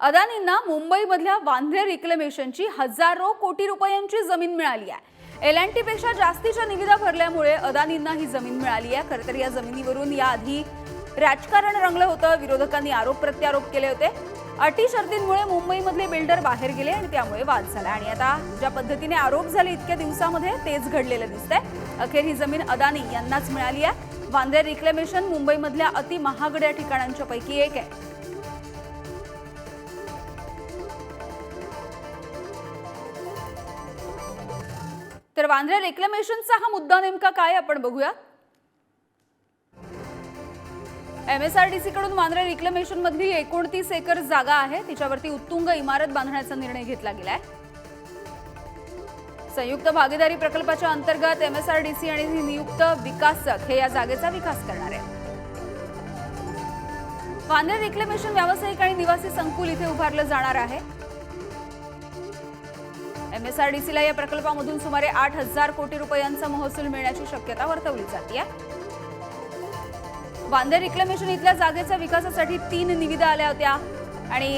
अदानींना मुंबईमधल्या वांद्रे रिक्लेमेशनची हजारो कोटी रुपयांची जमीन मिळाली आहे. एल अँड टीपेक्षा जास्तीच्या निविदा भरल्यामुळे अदानींना ही जमीन मिळाली आहे. खरं तर या जमिनीवरून याआधी राजकारण रंगलं होतं. विरोधकांनी आरोप प्रत्यारोप केले होते. अटी शर्तींमुळे मुंबईमधले बिल्डर बाहेर गेले आणि त्यामुळे वाद झाला. आणि आता ज्या पद्धतीने आरोप झाले इतक्या दिवसामध्ये तेच घडलेलं दिसतंय. अखेर ही जमीन अदानी यांनाच मिळाली आहे. वांद्रे रिक्लेमेशन मुंबईमधल्या अति महागड्या ठिकाणांच्या पैकी एक आहे. तर वांद्रे रेक्लेमेशनचा हा मुद्दा नेमका काय आपण बघूया? एमएसआरडीसी कडून वांद्रे रिक्लेमेशन मधली एकोणतीस एकर जागा आहे. तिच्यावरती उत्तुंग इमारत बांधण्याचा निर्णय घेतला गेलाय. संयुक्त भागीदारी प्रकल्पाच्या अंतर्गत एमएसआरडीसी आणि नियुक्त विकासक हे या जागेचा विकास करणार आहे वांद्रे रिक्लेमेशन व्यावसायिक आणि निवासी संकुल इथे उभारलं जाणार आहे. एमएसआरडीसीला या प्रकल्पामधून सुमारे आठ हजार कोटी रुपयांचा महसूल मिळण्याची शक्यता वर्तवली जाते वांदे रिक्लेमेशन इथल्या जागेच्या विकासासाठी तीन निविदा आल्या होत्या. आणि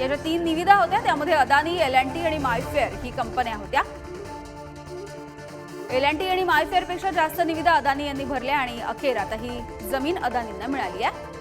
या ज्या तीन निविदा होत्या त्यामध्ये अदानी एल अँड टी आणि मायफेअर ही कंपन्या होत्या. एल अँड टी आणि मायफेअरपेक्षा जास्त निविदा अदानी यांनी भरल्या आणि अखेर आता ही जमीन अदानींना मिळाली आहे.